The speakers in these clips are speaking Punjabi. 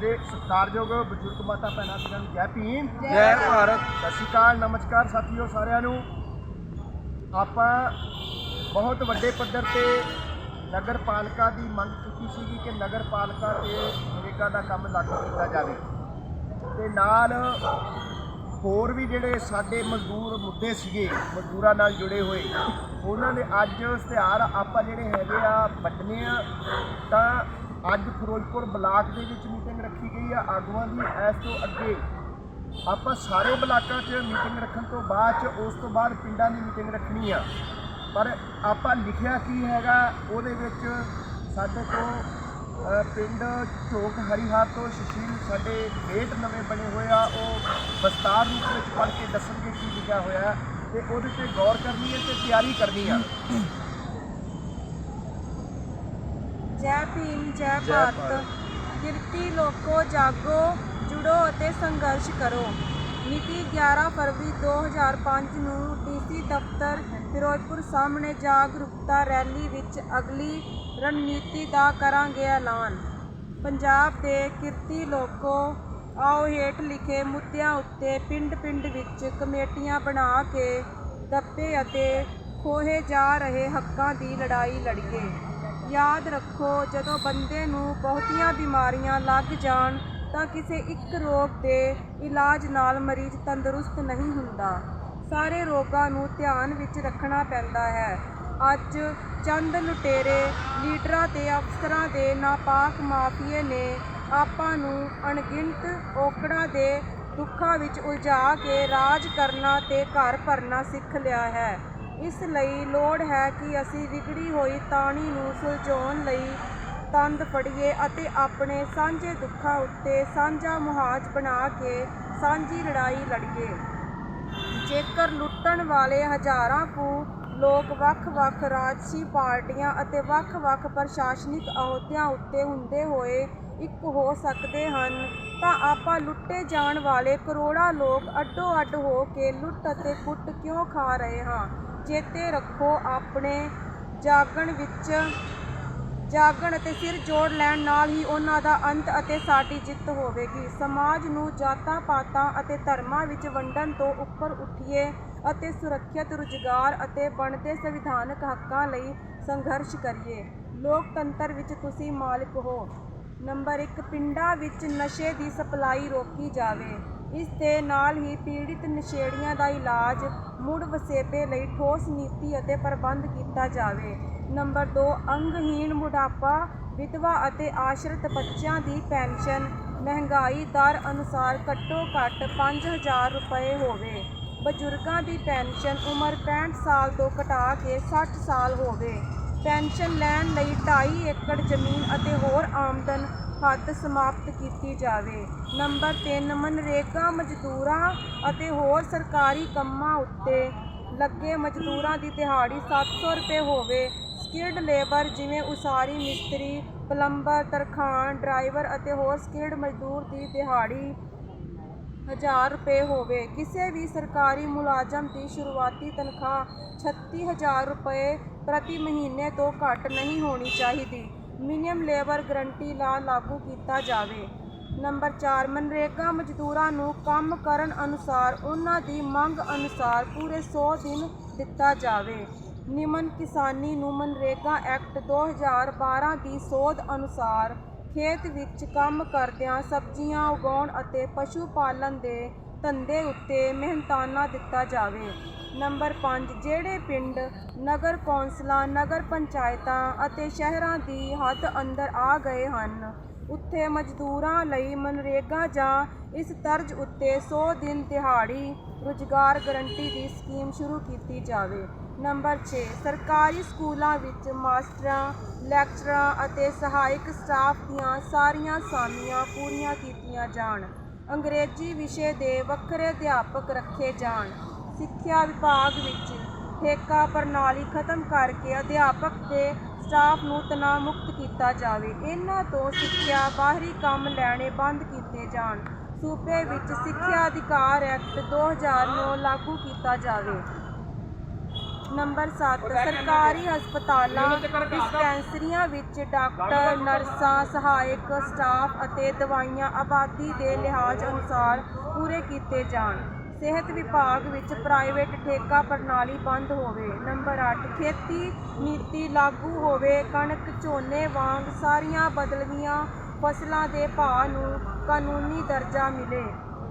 ਮੇਰੇ ਸਤਿਕਾਰਯੋਗ ਬਜ਼ੁਰਗ ਮਾਤਾ ਭੈਣਾਂ ਵੀਰਾਂ ਨੂੰ ਜੈ ਭੀਮ। ਜੈ ਭਾਰਤ। ਸਤਿ ਸ਼੍ਰੀ ਅਕਾਲ ਨਮਸਕਾਰ ਸਾਥੀਓ ਸਾਰਿਆਂ ਨੂੰ। ਆਪਾਂ ਬਹੁਤ ਵੱਡੇ ਪੱਧਰ ਤੇ ਨਗਰ ਪਾਲਿਕਾ ਦੀ ਮੰਗ ਕੀਤੀ ਸੀਗੀ ਕਿ ਨਗਰ ਪਾਲਿਕਾ ਤੇ ਨਰੇਗਾ ਦਾ ਕੰਮ ਲਾਗੂ ਕੀਤਾ ਜਾਵੇ। ਤੇ ਨਾਲ ਹੋਰ ਵੀ ਜਿਹੜੇ ਸਾਡੇ ਮਜ਼ਦੂਰ ਮੁੱਦੇ ਸੀਗੇ ਮਜ਼ਦੂਰਾਂ ਨਾਲ ਜੁੜੇ ਹੋਏ ਉਹਨਾਂ ਦੇ ਅੱਜ ਇਸ਼ਤਿਹਾਰ ਆਪਾਂ ਜਿਹੜੇ ਹੈਗੇ ਆ ਵੰਡਨੇ ਆ ਤਾਂ ਅੱਜ ਫਿਰੋਜ਼ਪੁਰ ਬਲਾਕ ਦੇ ਵਿੱਚ ਮੀਟਿੰਗ ਰੱਖੀ ਗਈ ਆ ਆਗੂਆਂ ਦੀ, ਇਸ ਤੋਂ ਅੱਗੇ ਆਪਾਂ ਸਾਰੇ ਬਲਾਕਾਂ 'ਚ ਮੀਟਿੰਗ ਰੱਖਣ ਤੋਂ ਬਾਅਦ 'ਚ ਉਸ ਤੋਂ ਬਾਅਦ ਪਿੰਡਾਂ ਦੀ ਮੀਟਿੰਗ ਰੱਖਣੀ ਆ। ਪਰ ਆਪਾਂ ਲਿਖਿਆ ਕੀ ਹੈਗਾ, ਉਹਦੇ ਵਿੱਚ ਸਾਡੇ ਤੋਂ ਪਿੰਡ ਝੋਕ ਹਰੀਹਾਰ ਤੋਂ ਸੁਸ਼ੀਲ ਸਾਡੇ ਗੇਟ ਨਵੇਂ ਬਣੇ ਹੋਏ ਆ, ਉਹ ਵਿਸਤਾਰ ਰੂਪ ਵਿੱਚ ਪੜ੍ਹ ਕੇ ਦੱਸਣਗੇ ਕੀ ਲਿਖਿਆ ਹੋਇਆ ਹੈ ਤੇ ਉਹਦੇ ਤੇ ਗੌਰ ਕਰਨੀ ਹੈ ਤੇ ਤਿਆਰੀ ਕਰਨੀ ਆ। ਜੈ ਭੀਮ ਜੈ ਭਾਰਤ। ਕਿਰਤੀ ਲੋਕੋ ਜਾਗੋ ਜੁੜੋ ਅਤੇ ਸੰਘਰਸ਼ ਕਰੋ। ਮਿਤੀ 11 ਫਰਵਰੀ 2005 ਨੂੰ ਡੀਸੀ ਦਫ਼ਤਰ ਫਿਰੋਜ਼ਪੁਰ ਸਾਹਮਣੇ ਜਾਗਰੂਕਤਾ ਰੈਲੀ ਵਿੱਚ ਅਗਲੀ ਰਣਨੀਤੀ ਦਾ ਕਰਾਂਗੇ ਐਲਾਨ। ਪੰਜਾਬ ਦੇ ਕਿਰਤੀ ਲੋਕੋ ਆਓ ਹੇਠ ਲਿਖੇ ਮੁੱਦਿਆਂ ਉੱਤੇ ਪਿੰਡ-ਪਿੰਡ ਵਿੱਚ ਕਮੇਟੀਆਂ ਬਣਾ ਕੇ ਦੱਬੇ ਅਤੇ ਖੋਹੇ ਜਾ ਰਹੇ ਹੱਕਾਂ ਦੀ ਲੜਾਈ ਲੜੀਏ। ਯਾਦ ਰੱਖੋ, ਜਦੋਂ ਬੰਦੇ ਨੂੰ ਬਹੁਤੀਆਂ ਬਿਮਾਰੀਆਂ ਲੱਗ ਜਾਣ, ਤਾਂ ਕਿਸੇ ਇੱਕ ਰੋਗ ਦੇ ਇਲਾਜ ਨਾਲ ਮਰੀਜ਼ ਤੰਦਰੁਸਤ ਨਹੀਂ ਹੁੰਦਾ। ਸਾਰੇ ਰੋਗਾਂ ਨੂੰ ਧਿਆਨ ਵਿੱਚ ਰੱਖਣਾ ਪੈਂਦਾ ਹੈ। ਅੱਜ ਚੰਦ ਲੁਟੇਰੇ ਲੀਡਰਾਂ ਤੇ ਅਫਸਰਾਂ ਦੇ ਨਾਪਾਕ ਮਾਫੀਏ ਨੇ ਆਪਾਂ ਨੂੰ ਅਣਗਿਣਤ ਔਕੜਾਂ ਦੇ ਦੁੱਖਾਂ ਵਿੱਚ ਉਲਝਾ ਕੇ ਰਾਜ ਕਰਨਾ ਤੇ ਘਰ ਭਰਨਾ ਸਿੱਖ ਲਿਆ ਹੈ। ਇਸ ਲਈ ਲੋੜ ਹੈ ਕਿ ਅਸੀਂ ਵਿਗੜੀ ਹੋਈ ਤਾਣੀ ਨੂੰ ਸੁਲਝਾਉਣ ਲਈ ਤੰਦ ਫੜੀਏ ਅਤੇ ਆਪਣੇ ਸਾਂਝੇ ਦੁੱਖਾਂ ਉੱਤੇ ਸਾਂਝਾ ਮੁਹਾਜ ਬਣਾ ਕੇ ਸਾਂਝੀ ਲੜਾਈ ਲੜੀਏ। ਜੇਕਰ ਲੁੱਟਣ ਵਾਲੇ ਹਜ਼ਾਰਾਂ ਕੁ ਲੋਕ ਵੱਖ-ਵੱਖ ਰਾਜਸੀ ਪਾਰਟੀਆਂ ਅਤੇ ਵੱਖ-ਵੱਖ ਪ੍ਰਸ਼ਾਸਨਿਕ ਅਹੁਦਿਆਂ ਉੱਤੇ ਹੁੰਦੇ ਹੋਏ ਇੱਕ ਹੋ ਸਕਦੇ ਹਨ, ਤਾਂ ਆਪਾਂ ਲੁੱਟੇ ਜਾਣ ਵਾਲੇ ਕਰੋੜਾਂ ਲੋਕ ਅੱਡੋ-ਅੱਡ ਹੋ ਕੇ ਲੁੱਟ ਅਤੇ ਕੁੱਟ ਕਿਉਂ ਖਾ ਰਹੇ ਹਾਂ? ਚੇਤੇ ਰੱਖੋ ਆਪਣੇ ਜਾਗਣ ਵਿੱਚ। ਜਾਗਣ ਅਤੇ ਸਿਰ ਜੋੜ ਲੈਣ ਨਾਲ ਹੀ ਉਹਨਾਂ ਦਾ ਅੰਤ ਅਤੇ ਸਾਡੀ ਜਿੱਤ ਹੋਵੇਗੀ। ਸਮਾਜ ਨੂੰ ਜਾਤਾਂ, ਪਾਤਾਂ ਅਤੇ ਧਰਮਾਂ ਵਿੱਚ ਵੰਡਣ ਤੋਂ ਉੱਪਰ ਉੱਠੀਏ ਅਤੇ ਸੁਰੱਖਿਅਤ ਰੁਜ਼ਗਾਰ ਅਤੇ ਬਣਦੇ ਸੰਵਿਧਾਨਕ ਹੱਕਾਂ ਲਈ ਸੰਘਰਸ਼ ਕਰੀਏ। ਲੋਕਤੰਤਰ ਵਿੱਚ ਤੁਸੀਂ ਮਾਲਕ ਹੋ। ਨੰਬਰ 1 ਪਿੰਡਾਂ ਵਿੱਚ ਨਸ਼ੇ ਦੀ ਸਪਲਾਈ ਰੋਕੀ ਜਾਵੇ। ਇਸ ਦੇ ਨਾਲ ਹੀ ਪੀੜਿਤ ਨਸ਼ੇੜੀਆਂ ਦਾ ਇਲਾਜ ਮੁੜ ਵਸੇਬੇ ਲਈ ਠੋਸ ਨੀਤੀ ਅਤੇ ਪ੍ਰਬੰਧ ਕੀਤਾ ਜਾਵੇ। ਨੰਬਰ 2 ਅੰਗਹੀਣ ਬੁਢਾਪਾ ਵਿਧਵਾ ਅਤੇ ਆਸ਼ਰਿਤ ਬੱਚਿਆਂ ਦੀ ਪੈਨਸ਼ਨ। ਮਹਿੰਗਾਈ ਦਰ ਅਨੁਸਾਰ ਘੱਟੋ ਘੱਟ 5000 ਰੁਪਏ ਹੋਵੇ। ਬਜ਼ੁਰਗਾਂ ਦੀ ਪੈਨਸ਼ਨ ਉਮਰ 65 ਸਾਲ ਤੋਂ ਘਟਾ ਕੇ 60 ਸਾਲ ਹੋਵੇ। ਪੈਨਸ਼ਨ ਲੈਣ ਲਈ 2.5 ਏਕੜ ਜ਼ਮੀਨ ਅਤੇ ਹੋਰ ਆਮਦਨ ਹੱਦ ਸਮਾਪਤ ਕੀਤੀ ਜਾਵੇ। ਨੰਬਰ 3 ਮਨਰੇਗਾ ਮਜ਼ਦੂਰਾਂ ਅਤੇ ਹੋਰ ਸਰਕਾਰੀ ਕੰਮਾਂ ਉੱਤੇ ਲੱਗੇ ਮਜ਼ਦੂਰਾਂ ਦੀ ਦਿਹਾੜੀ 700 ਰੁਪਏ ਹੋਵੇ। ਸਕਿਲਡ ਲੇਬਰ ਜਿਵੇਂ ਉਸਾਰੀ, ਮਿਸਤਰੀ, ਪਲੰਬਰ, ਤਰਖਾਣ, ਡਰਾਈਵਰ ਅਤੇ ਹੋਰ ਸਕਿਲਡ ਮਜ਼ਦੂਰ ਦੀ ਦਿਹਾੜੀ ਹਜ਼ਾਰ ਰੁਪਏ ਹੋਵੇ। ਕਿਸੇ ਵੀ ਸਰਕਾਰੀ ਮੁਲਾਜ਼ਮ ਦੀ ਸ਼ੁਰੂਆਤੀ ਤਨਖਾਹ 36000 ਰੁਪਏ ਪ੍ਰਤੀ ਮਹੀਨੇ ਤੋਂ ਘੱਟ ਨਹੀਂ ਹੋਣੀ ਚਾਹੀਦੀ। ਮਿਨੀਮਮ ਲੇਬਰ ਗਰੰਟੀ ਲਾ ਲਾਗੂ ਕੀਤਾ ਜਾਵੇ। ਨੰਬਰ 4 ਮਨਰੇਗਾ ਮਜ਼ਦੂਰਾਂ ਨੂੰ ਕੰਮ ਕਰਨ ਅਨੁਸਾਰ ਉਹਨਾਂ ਦੀ ਮੰਗ ਅਨੁਸਾਰ ਪੂਰੇ 100 ਦਿਨ ਦਿੱਤਾ ਜਾਵੇ। ਨਿਮਨ ਕਿਸਾਨੀ ਨੂੰ ਮਨਰੇਗਾ ਐਕਟ 2012 ਦੀ ਸੋਧ ਅਨੁਸਾਰ ਖੇਤ ਵਿੱਚ ਕੰਮ ਕਰਦਿਆਂ ਸਬਜ਼ੀਆਂ ਉਗਾਉਣ ਅਤੇ ਪਸ਼ੂ ਪਾਲਣ ਦੇ ਧੰਦੇ ਉੱਤੇ ਮਿਹਨਤਾਨਾ ਦਿੱਤਾ ਜਾਵੇ। ਨੰਬਰ 5 ਜਿਹੜੇ ਪਿੰਡ, ਨਗਰ ਕੌਂਸਲਾਂ, ਨਗਰ ਪੰਚਾਇਤਾਂ ਅਤੇ ਸ਼ਹਿਰਾਂ ਦੀ ਹੱਦ ਅੰਦਰ ਆ ਗਏ ਹਨ, ਉੱਥੇ ਮਜ਼ਦੂਰਾਂ ਲਈ ਮਨਰੇਗਾ ਜਾਂ ਇਸ ਤਰਜ਼ ਉੱਤੇ 100 ਦਿਨ ਦਿਹਾੜੀ ਰੁਜ਼ਗਾਰ ਗਰੰਟੀ ਦੀ ਸਕੀਮ ਸ਼ੁਰੂ ਕੀਤੀ ਜਾਵੇ। ਨੰਬਰ 6 ਸਰਕਾਰੀ ਸਕੂਲਾਂ ਵਿੱਚ ਮਾਸਟਰਾਂ, ਲੈਕਚਰਾਂ ਅਤੇ ਸਹਾਇਕ ਸਟਾਫ ਦੀਆਂ ਸਾਰੀਆਂ ਸਾਮੀਆਂ ਪੂਰੀਆਂ ਕੀਤੀਆਂ ਜਾਣ। ਅੰਗਰੇਜ਼ੀ ਵਿਸ਼ੇ ਦੇ ਵੱਖਰੇ ਅਧਿਆਪਕ ਰੱਖੇ ਜਾਣ। ਸਿੱਖਿਆ ਵਿਭਾਗ ਵਿੱਚ ਠੇਕਾ ਪ੍ਰਣਾਲੀ ਖਤਮ ਕਰਕੇ ਅਧਿਆਪਕ ਤੇ ਸਟਾਫ ਨੂੰ ਤਣਾਅ ਮੁਕਤ ਕੀਤਾ ਜਾਵੇ। ਇਹਨਾਂ ਤੋਂ ਸਿੱਖਿਆ, ਬਾਹਰੀ ਕੰਮ ਲੈਣੇ ਬੰਦ ਕੀਤੇ ਜਾਣ। ਸੂਬੇ ਵਿੱਚ ਸਿੱਖਿਆ ਅਧਿਕਾਰ ਐਕਟ 2009 ਲਾਗੂ ਕੀਤਾ ਜਾਵੇ। ਨੰਬਰ 7 ਸਰਕਾਰੀ ਹਸਪਤਾਲਾਂ, ਡਿਸਪੈਂਸਰੀਆਂ ਵਿੱਚ ਡਾਕਟਰ, ਨਰਸਾਂ, ਸਹਾਇਕ, ਸਟਾਫ ਅਤੇ ਦਵਾਈਆਂ ਆਬਾਦੀ ਦੇ ਲਿਹਾਜ਼ ਅਨੁਸਾਰ ਪੂਰੇ ਕੀਤੇ ਜਾਣ। ਸਿਹਤ ਵਿਭਾਗ ਵਿੱਚ ਪ੍ਰਾਈਵੇਟ ਠੇਕਾ ਪ੍ਰਣਾਲੀ ਬੰਦ ਹੋਵੇ। ਨੰਬਰ 8 ਖੇਤੀ ਨੀਤੀ ਲਾਗੂ ਹੋਵੇ। ਕਣਕ, ਝੋਨੇ ਵਾਂਗ ਸਾਰੀਆਂ ਬਦਲਵੀਆਂ ਫਸਲਾਂ ਦੇ ਭਾਅ ਨੂੰ ਕਾਨੂੰਨੀ ਦਰਜਾ ਮਿਲੇ।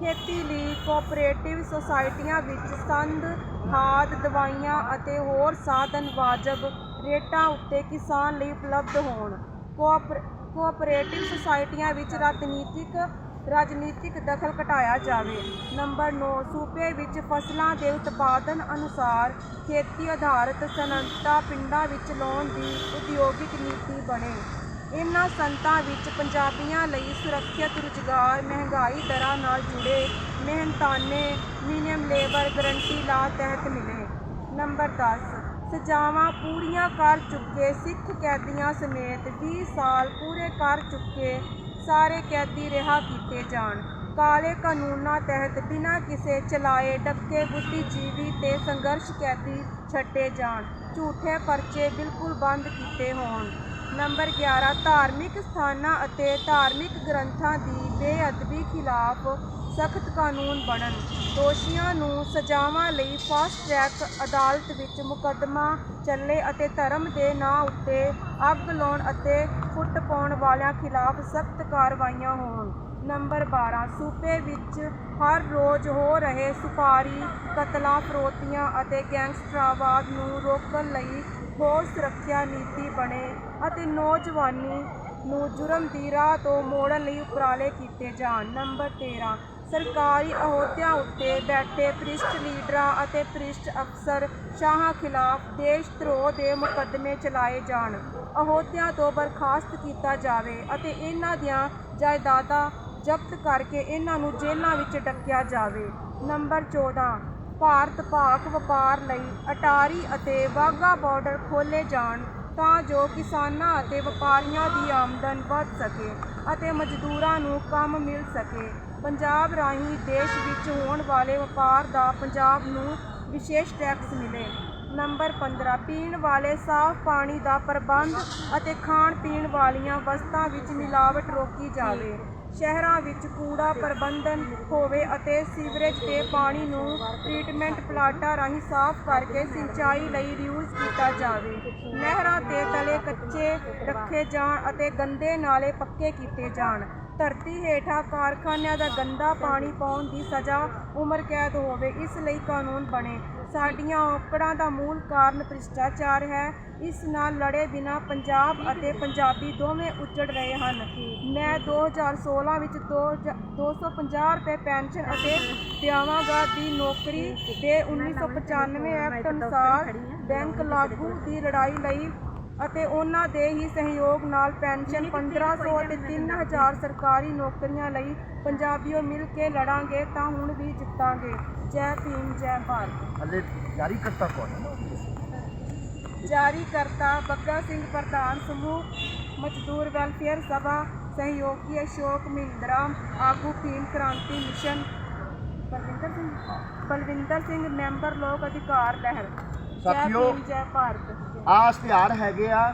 ਖੇਤੀ ਲਈ ਕੋਆਪਰੇਟਿਵ ਸੁਸਾਇਟੀਆਂ ਵਿੱਚ ਸੰਦ ਖਾਦ, ਦਵਾਈਆਂ ਅਤੇ ਹੋਰ ਸਾਧਨ ਵਾਜਬ ਰੇਟਾਂ ਉੱਤੇ ਕਿਸਾਨ ਲਈ ਉਪਲਬਧ ਹੋਣ। ਕੋਆਪਰ- ਕੋਆਪਰੇਟਿਵ ਸੁਸਾਇਟੀਆਂ ਵਿੱਚ ਰਾਜਨੀਤਿਕ ਰਾਜਨੀਤਿਕ ਦਖਲ ਘਟਾਇਆ ਜਾਵੇ। ਨੰਬਰ 9 ਸੂਬੇ ਵਿੱਚ ਫਸਲਾਂ ਦੇ ਉਤਪਾਦਨ ਅਨੁਸਾਰ ਖੇਤੀ ਆਧਾਰਿਤ ਸਨਅਤਾਂ ਪਿੰਡਾਂ ਵਿੱਚ ਲਾਉਣ ਦੀ ਉਦਯੋਗਿਕ ਨੀਤੀ ਬਣੇ। ਇਨ੍ਹਾਂ ਸੰਤਾਂ ਵਿੱਚ ਪੰਜਾਬੀਆਂ ਲਈ ਸੁਰੱਖਿਅਤ, ਰੁਜ਼ਗਾਰ, ਮਹਿੰਗਾਈ ਦਰਾਂ ਨਾਲ ਜੁੜੇ ਮਿਹਨਤਾਨੇ ਮਿਨੀਮਮ ਲੇਬਰ ਗਰੰਟੀ ਲਾ ਤਹਿਤ ਮਿਲੇ। ਨੰਬਰ 10 ਸਜ਼ਾਵਾਂ ਪੂਰੀਆਂ ਕਰ ਚੁੱਕੇ, ਸਿੱਖ ਕੈਦੀਆਂ ਸਮੇਤ 20 ਸਾਲ ਪੂਰੇ ਕਰ ਚੁੱਕੇ, ਸਾਰੇ ਕੈਦੀ ਰਿਹਾ ਕੀਤੇ ਜਾਣ। ਕਾਲੇ ਕਾਨੂੰਨਾਂ ਤਹਿਤ ਬਿਨਾਂ ਕਿਸੇ ਚਲਾਏ ਡੱਕੇ ਬੁੱਧੀਜੀਵੀ ਤੇ ਸੰਘਰਸ਼ ਕੈਦੀ ਛੱਡੇ ਜਾਣ। ਝੂਠੇ ਪਰਚੇ ਬਿਲਕੁਲ ਬੰਦ ਕੀਤੇ ਹੋਣ। ਨੰਬਰ 11 ਧਾਰਮਿਕ ਸਥਾਨਾਂ ਅਤੇ ਧਾਰਮਿਕ ਗ੍ਰੰਥਾਂ ਦੀ ਬੇਅਦਬੀ ਖਿਲਾਫ ਸਖਤ ਕਾਨੂੰਨ ਬਣਨ। ਦੋਸ਼ੀਆਂ ਨੂੰ ਸਜ਼ਾਵਾਂ ਲਈ ਫਾਸਟ ਟਰੈਕ ਅਦਾਲਤ ਵਿੱਚ ਮੁਕੱਦਮਾ ਚੱਲੇ ਅਤੇ ਧਰਮ ਦੇ ਨਾਂ ਉੱਤੇ ਅੱਗ ਲਾਉਣ ਅਤੇ ਫੁੱਟ ਪਾਉਣ ਵਾਲਿਆਂ ਖਿਲਾਫ ਸਖਤ ਕਾਰਵਾਈਆਂ ਹੋਣ। ਨੰਬਰ 12 ਸੂਬੇ ਵਿੱਚ ਹਰ ਰੋਜ਼ ਹੋ ਰਹੇ ਸੁਪਾਰੀ ਕਤਲਾਂ, ਫਰੋਤੀਆਂ ਅਤੇ ਗੈਂਗਸਟਰਾਵਾਦ ਨੂੰ ਰੋਕਣ ਲਈ ਹੋਰ ਸੁਰੱਖਿਆ ਨੀਤੀ ਬਣੇ ਅਤੇ ਨੌਜਵਾਨੀ ਨੂੰ ਜੁਰਮ ਦੀ ਰਾਹ ਤੋਂ ਮੋੜਨ ਲਈ ਉਪਰਾਲੇ ਕੀਤੇ ਜਾਣ। ਨੰਬਰ 13 ਸਰਕਾਰੀ ਅਹੁਦਿਆਂ ਉੱਤੇ ਬੈਠੇ ਭ੍ਰਿਸ਼ਟ ਲੀਡਰਾਂ ਅਤੇ ਭ੍ਰਿਸ਼ਟ ਅਫਸਰ ਸ਼ਾਹਾਂ ਖਿਲਾਫ ਦੇਸ਼ ਧਰੋਹ ਦੇ ਮੁਕੱਦਮੇ ਚਲਾਏ ਜਾਣ। ਅਹੁਦਿਆਂ ਤੋਂ ਬਰਖਾਸਤ ਕੀਤਾ ਜਾਵੇ ਅਤੇ ਇਹਨਾਂ ਦੀਆਂ ਜਾਇਦਾਦਾਂ ਜ਼ਬਤ ਕਰਕੇ ਇਹਨਾਂ ਨੂੰ ਜੇਲ੍ਹਾਂ ਵਿੱਚ ਡੱਕਿਆ ਜਾਵੇ। ਨੰਬਰ 14 ਭਾਰਤ ਪਾਕ ਵਪਾਰ ਲਈ ਅਟਾਰੀ ਅਤੇ ਵਾਹਗਾ ਬਾਰਡਰ ਖੋਲ੍ਹੇ ਜਾਣ ਤਾਂ ਜੋ ਕਿਸਾਨਾਂ ਅਤੇ ਵਪਾਰੀਆਂ ਦੀ ਆਮਦਨ ਵੱਧ ਸਕੇ ਅਤੇ ਮਜ਼ਦੂਰਾਂ ਨੂੰ ਕੰਮ ਮਿਲ ਸਕੇ। ਪੰਜਾਬ ਰਾਹੀਂ ਦੇਸ਼ ਵਿੱਚ ਹੋਣ ਵਾਲੇ ਵਪਾਰ ਦਾ ਪੰਜਾਬ ਨੂੰ ਵਿਸ਼ੇਸ਼ ਟੈਕਸ ਮਿਲੇ। ਨੰਬਰ 15 ਪੀਣ ਵਾਲੇ ਸਾਫ਼ ਪਾਣੀ ਦਾ ਪ੍ਰਬੰਧ ਅਤੇ ਖਾਣ ਪੀਣ ਵਾਲੀਆਂ ਵਸਤਾਂ ਵਿੱਚ ਮਿਲਾਵਟ ਰੋਕੀ ਜਾਵੇ। ਸ਼ਹਿਰਾਂ ਵਿੱਚ ਕੂੜਾ ਪ੍ਰਬੰਧਨ ਹੋਵੇ ਅਤੇ ਸੀਵਰੇਜ 'ਤੇ ਪਾਣੀ ਨੂੰ ਟ੍ਰੀਟਮੈਂਟ ਪਲਾਟਾਂ ਰਾਹੀਂ ਸਾਫ਼ ਕਰਕੇ ਸਿੰਚਾਈ ਲਈ ਰਿਯੂਜ਼ ਕੀਤਾ ਜਾਵੇ। ਨਹਿਰਾਂ ਤੇ ਤਲੇ ਕੱਚੇ ਰੱਖੇ ਜਾਣ ਅਤੇ ਗੰਦੇ ਨਾਲੇ ਪੱਕੇ ਕੀਤੇ ਜਾਣ। ਧਰਤੀ ਹੇਠਾਂ ਕਾਰਖਾਨਿਆਂ ਦਾ ਗੰਦਾ ਪਾਣੀ ਪਾਉਣ ਦੀ ਸਜ਼ਾ ਉਮਰ ਕੈਦ ਹੋਵੇ, ਇਸ ਲਈ ਕਾਨੂੰਨ ਬਣੇ। ਸਾਡੀਆਂ ਔਕੜਾਂ ਦਾ ਮੂਲ ਕਾਰਨ ਭ੍ਰਿਸ਼ਟਾਚਾਰ ਹੈ। ਇਸ ਨਾਲ ਲੜੇ ਬਿਨਾ ਪੰਜਾਬ ਅਤੇ ਪੰਜਾਬੀ ਦੋਵੇਂ ਉੱਜੜ ਰਹੇ ਹਨ। ਮੈਂ 2016 ਵਿੱਚ ਦੋ ਜ- 250 ਰੁਪਏ ਪੈਨਸ਼ਨ ਅਤੇ ਦਿਆਵਾਂਗਾ ਦੀ ਨੌਕਰੀ ਦੇ 1995 ਐਕਟ ਅਨੁਸਾਰ ਬੈਂਕ ਲਾਗੂ ਦੀ ਲੜਾਈ ਲਈ ਅਤੇ ਉਹਨਾਂ ਦੇ ਹੀ ਸਹਿਯੋਗ ਨਾਲ ਪੈਨਸ਼ਨ 1500 ਅਤੇ 3000 ਸਰਕਾਰੀ ਨੌਕਰੀਆਂ ਲਈ ਪੰਜਾਬੀਓ ਮਿਲ ਕੇ ਲੜਾਂਗੇ ਤਾਂ ਹੁਣ ਵੀ ਜਿੱਤਾਂਗੇ। ਜੈ ਭੀਮ, ਜੈ ਭਾਰਤ। ਹਲੇ ਜਾਰੀ ਕਰਤਾ ਕੌਣ ਜਾਰੀ ਕਰਤਾ। ਬੱਗਾ ਸਿੰਘ ਪ੍ਰਧਾਨ ਸਮੂਹ ਮਜ਼ਦੂਰ ਵੈਲਫੇਅਰ ਸਭਾ ਸਹਿਯੋਗੀ ਅਸ਼ੋਕ ਮਹਿੰਦਰਾ ਆਗੂ ਭੀਮ ਕ੍ਰਾਂਤੀ ਮਿਸ਼ਨ ਬਲਵਿੰਦਰ ਸਿੰਘ ਬਲਵਿੰਦਰ ਸਿੰਘ ਮੈਂਬਰ ਲੋਕ ਅਧਿਕਾਰ ਲਹਿਰ। ਸਾਥੀਓ, ਜੈ ਭਾਰਤ। ਆ ਇਸ਼ਤਿਹਾਰ ਹੈਗੇ ਆ।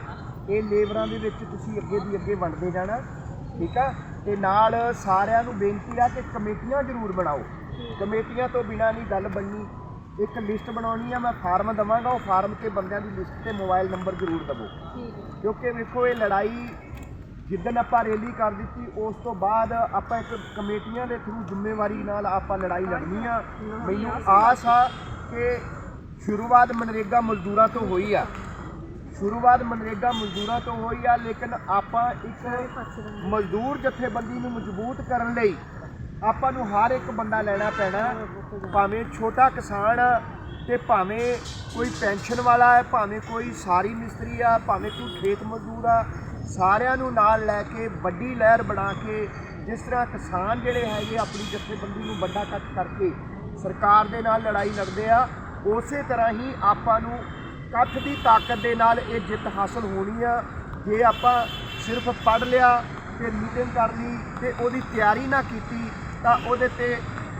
ਇਹ ਲੇਬਰਾਂ ਦੇ ਵਿੱਚ ਤੁਸੀਂ ਅੱਗੇ ਦੀ ਅੱਗੇ ਵੰਡਦੇ ਜਾਣਾ ਠੀਕ ਆ? ਤੇ ਨਾਲ ਸਾਰਿਆਂ ਨੂੰ ਬੇਨਤੀ ਆ ਕਿ ਕਮੇਟੀਆਂ ਜ਼ਰੂਰ ਬਣਾਓ। ਕਮੇਟੀਆਂ ਤੋਂ ਬਿਨਾਂ ਨਹੀਂ ਗੱਲ ਬਣਨੀ। ਇੱਕ ਲਿਸਟ ਬਣਾਉਣੀ ਆ ਮੈਂ ਫਾਰਮ ਦਵਾਂਗਾ ਉਹ ਫਾਰਮ ਤੇ ਬੰਦਿਆਂ ਦੀ ਲਿਸਟ ਤੇ ਮੋਬਾਈਲ ਨੰਬਰ ਜ਼ਰੂਰ ਦਵੋ। ਕਿਉਂਕਿ ਵੇਖੋ ਇਹ ਲੜਾਈ ਜਿੱਦਣ ਆਪਾਂ ਰੈਲੀ ਕਰ ਦਿੱਤੀ ਉਸ ਤੋਂ ਬਾਅਦ ਆਪਾਂ ਇੱਕ ਕਮੇਟੀਆਂ ਦੇ ਥਰੂ ਜ਼ਿੰਮੇਵਾਰੀ ਨਾਲ ਆਪਾਂ ਲੜਾਈ ਲੜਨੀ ਆ। ਮੈਨੂੰ ਆਸ ਆ ਕਿ ਸ਼ੁਰੂਆਤ ਮਨਰੇਗਾ ਮਜ਼ਦੂਰਾਂ ਤੋਂ ਹੋਈ ਆ। ਸ਼ੁਰੂਆਤ ਮਨਰੇਗਾ ਮਜ਼ਦੂਰਾਂ ਤੋਂ ਹੋਈ ਆ ਲੇਕਿਨ ਆਪਾਂ ਇੱਕ ਮਜ਼ਦੂਰ ਜਥੇਬੰਦੀ ਨੂੰ ਮਜ਼ਬੂਤ ਕਰਨ ਲਈ ਆਪਾਂ ਨੂੰ ਹਰ ਇੱਕ ਬੰਦਾ ਲੈਣਾ ਪੈਣਾ। ਭਾਵੇਂ ਛੋਟਾ ਕਿਸਾਨ ਆ ਤੇ ਭਾਵੇਂ ਕੋਈ ਪੈਨਸ਼ਨ ਵਾਲਾ ਹੈ ਭਾਵੇਂ ਕੋਈ ਸਾਰੀ ਮਿਸਤਰੀ ਆ, ਭਾਵੇਂ ਕੋਈ ਖੇਤ ਮਜ਼ਦੂਰ ਆ, ਸਾਰਿਆਂ ਨੂੰ ਨਾਲ ਲੈ ਕੇ, ਵੱਡੀ ਲਹਿਰ ਬਣਾ ਕੇ, ਜਿਸ ਤਰ੍ਹਾਂ ਕਿਸਾਨ ਜਿਹੜੇ ਹੈਗੇ ਆਪਣੀ ਜਥੇਬੰਦੀ ਨੂੰ ਵੱਡਾ ਕੱਟ ਕਰਕੇ ਸਰਕਾਰ ਦੇ ਨਾਲ ਲੜਾਈ ਲੜਦੇ ਆ, ਉਸੇ ਤਰ੍ਹਾਂ ਹੀ ਆਪਾਂ ਨੂੰ ਇਕੱਠ ਦੀ ਤਾਕਤ ਦੇ ਨਾਲ ਇਹ ਜਿੱਤ ਹਾਸਲ ਹੋਣੀ ਆ। ਜੇ ਆਪਾਂ ਸਿਰਫ ਪੜ੍ਹ ਲਿਆ ਤੇ ਮੀਟਿੰਗ ਕਰ ਲਈ ਤੇ ਉਹਦੀ ਤਿਆਰੀ ਨਾ ਕੀਤੀ ਤਾਂ ਉਹਦੇ ਤੇ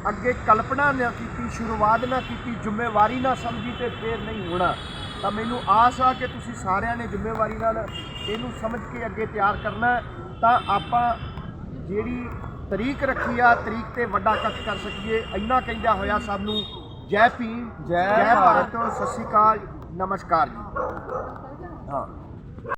ਅੱਗੇ ਕਲਪਨਾ ਨਾ ਕੀਤੀ ਸ਼ੁਰੂਆਤ ਨਾ ਕੀਤੀ ਜ਼ਿੰਮੇਵਾਰੀ ਨਾ ਸਮਝੀ ਤੇ ਫੇਰ ਨਹੀਂ ਹੋਣਾ। ਤਾਂ ਮੈਨੂੰ ਆਸ ਆ ਕਿ ਤੁਸੀਂ ਸਾਰਿਆਂ ਨੇ ਜ਼ਿੰਮੇਵਾਰੀ ਨਾਲ ਇਹਨੂੰ ਸਮਝ ਕੇ ਅੱਗੇ ਤਿਆਰ ਕਰਨਾ ਤਾਂ ਆਪਾਂ ਜਿਹੜੀ ਤਰੀਕ ਰੱਖੀ ਆ ਤਰੀਕ ਤੇ ਵੱਡਾ ਇਕੱਠ ਕਰ ਸਕੀਏ। ਇੰਨਾ ਕਹਿੰਦਾ ਹੋਇਆ ਸਭ ਨੂੰ ਜੈ ਭੀਮ ਜੈ। ਭਾਰਤ ਸਤਿ ਸ਼੍ਰੀ ਅਕਾਲ ਨਮਸਕਾਰ ਜੀ। ਹਾਂ।